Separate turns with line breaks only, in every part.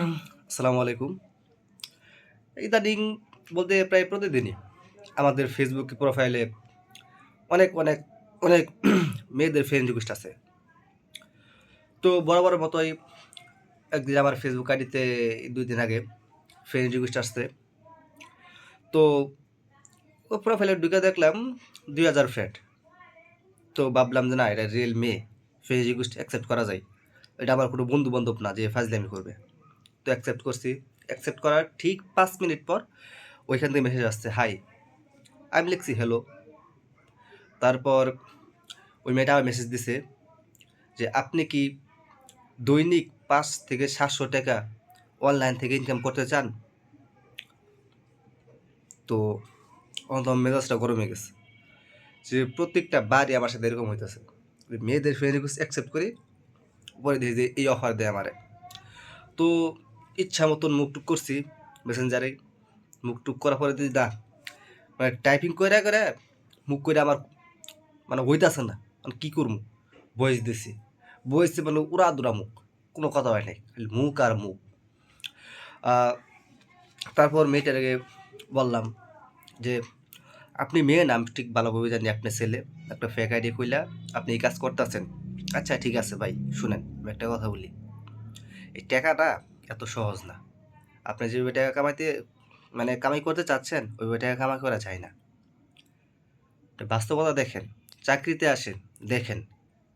আসসালামু আলাইকুম ইদানিং বলতে প্রায় প্রতিদিনই আমাদের ফেসবুক প্রোফাইলে অনেক অনেক অনেক মেয়েদের ফ্রেন্ড রিকোয়েস্ট আছে। তো বড় মতোই একদিন আমার ফেসবুক আইডিতে দুই দিন আগে ফ্রেন্ড রিকোয়েস্ট আসছে। তো ও প্রোফাইলে ঢুকে দেখলাম দুই হাজার ফ্রেন্ড তো ভাবলাম যে না, এটা রিয়েল মেয়ে ফ্রেন্ড রিকোয়েস্ট অ্যাকসেপ্ট করা যায়। এটা আমার কোনো বন্ধু বান্ধব না যে ফাজলামি করবে। তো অ্যাকসেপ্ট করছি। অ্যাকসেপ্ট করার ঠিক পাঁচ মিনিট পর ওইখান থেকে মেসেজ আসছে হাই আমি লিখছি হ্যালো তারপর ওই মেয়েটা আবার মেসেজ দিছে যে, আপনি কি দৈনিক পাঁচ থেকে সাতশো টাকা অনলাইন থেকে ইনকাম করতে চান? তো অন্তত মেজাজটা গরমে গেছে যে, প্রত্যেকটা বাড়ি আমার সাথে এরকম হইতেছে। মেয়েদের ফ্রেন্ড রিকোয়েস্ট অ্যাকসেপ্ট করি, পরে দেখি যে এই অফার দেয় আমারে। তো ইচ্ছা মতন মুখ টুক করছি মেসেঞ্জারে মুখ টুক করার পরে দিদি না মানে টাইপিং করে করে মুখ করে আমার মানে হইতাছে না মানে কী করব? বয়স দিছি। বয়স মানে উড়া দুরা মুখ, কোনো কথা হয় নাই মুখ আর মুখ। তারপর মেয়েটাকে বললাম যে, আপনি মেয়ে নাম ঠিক ভালোভাবে জানি আপনি ছেলে, একটা ফেক আইডি কইলা আপনি এই কাজ করতেছেন। আচ্ছা ঠিক আছে ভাই, শুনেন, আমি একটা কথা বলি। এই টাকাটা এত সহজ না। আপনি যেভাবে টাকা কামাইতে মানে কামাই করতে চাচ্ছেন ওইভাবে টাকা কামাই করা যায় না। বাস্তবতা দেখেন, চাকরিতে আসেন, দেখেন,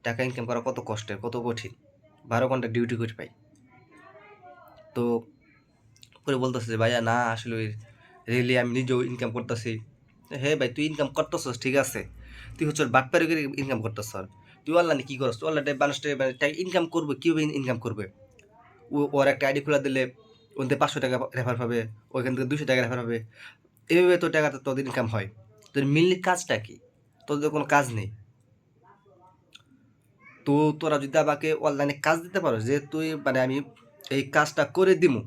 টাকা ইনকাম করা কত কষ্টের, কত কঠিন। বারো ঘণ্টা ডিউটি করে পাই। তো করে বলতেছে যে, ভাইয়া, না, আসলে রিয়েলি আমি নিজেও ইনকাম করতেছি। হে ভাই, তুই ইনকাম করতেছস, ঠিক আছে। তুই হচ্ছে বাটপারি করে ইনকাম করতেছ তুই অনলাইনে কী করস? অনলাইনে মানুষটা মানে ইনকাম করবে, কীভাবে ইনকাম করবে? ওর একটা আইডি খোলা দিলে ওদের পাঁচশো টাকা রেফার পাবে, ওইখান থেকে দুশো টাকা রেফার পাবে। এভাবে তোর টাকা তোদের ইনকাম হয়। তোর মিললি কাজটা কি? তোদের কোনো কাজ নেই। তো তোরা যদি আমাকে অনলাইনে কাজ দিতে পারো, যে তুই মানে আমি এই কাজটা করে দিমু,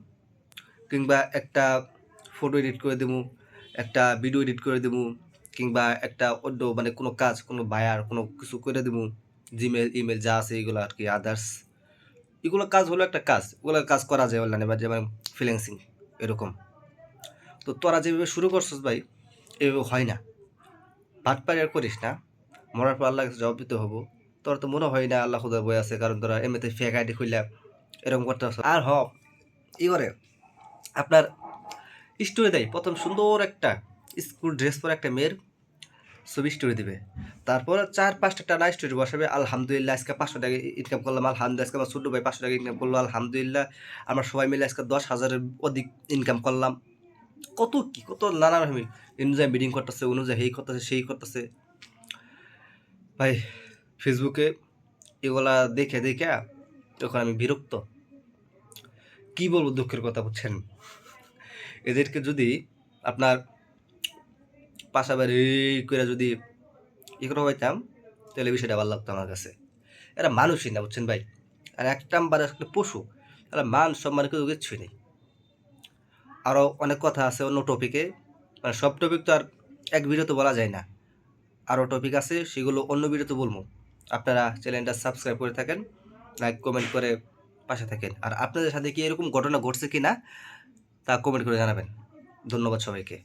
কিংবা একটা ফটো এডিট করে দিমু, একটা ভিডিও এডিট করে দিমু, কিংবা একটা অন্য মানে কোনো কাজ, কোনো বায়ার কোনো কিছু করে দিমু জিমেল ইমেল যা আছে এগুলো আর কি আদার্স এগুলো কাজ হলো একটা কাজ ওগুলো কাজ করা যায় অনলাইনে বা যেমন ফ্রিল্যান্সিং এরকম। তো তোরা যেভাবে শুরু করছিস ভাই, এভাবে হয় না। ভাটপাড়ি আর করিস না। মরার পর আল্লাহ জবাব দিতে হব। তোর তো মনে হয় না আল্লাহ খুদা বই আছে, কারণ তোরা এমনিতে ফেক আইডি খুললে এরকম করতে আর হ, ই করে, আপনার স্টোরি দেয়। প্রথম সুন্দর একটা স্কুল ড্রেস পরে একটা মেয়ের ছবি স্টোরি দিবে। তারপর চার, পাঁচটা টানা স্টোরি বসাবে, আলহামদুলিল্লাহ, আজকে পাঁচশো টাকা ইনকাম করলাম, আলহামদুলিল্লাহ, আজকে আমার ছোটো ভাই পাঁচশো টাকা ইনকাম করল, আলহামদুলিল্লাহ, আমরা সবাই মিলে আজকে দশ হাজারের অধিক ইনকাম করলাম। কত কি, কত নানা রকমের অনুযায়ী মিটিং করতেছে অনুযায়ী এই করতেছে, সেই করতেছে। ভাই ফেসবুকে এগুলা দেখে দেখে তখন আমি বিরক্ত। কি বলব দুঃখের কথা বুঝছেন? এদেরকে যদি আপনার পাশাপাশি করে যদি ই করে হইতাম, তাহলে বিষয়টা ভালো লাগতো আমার কাছে। এরা মানুষই না, বুঝছেন ভাই? আর এক নাম্বার একটা পশু। এরা মান সম্মান কেউ কিচ্ছুই নেই। আরও অনেক কথা আছে অন্য টপিকে মানে সব টপিক তো আর এক ভিডিওতে বলা যায় না। আরও টপিক আছে, সেগুলো অন্য ভিডিওতে বলব। আপনারা চ্যানেলটা সাবস্ক্রাইব করে থাকেন লাইক কমেন্ট করে পাশে থাকেন। আর আপনাদের সাথে কি এরকম ঘটনা ঘটছে কি না তা কমেন্ট করে জানাবেন। ধন্যবাদ সবাইকে।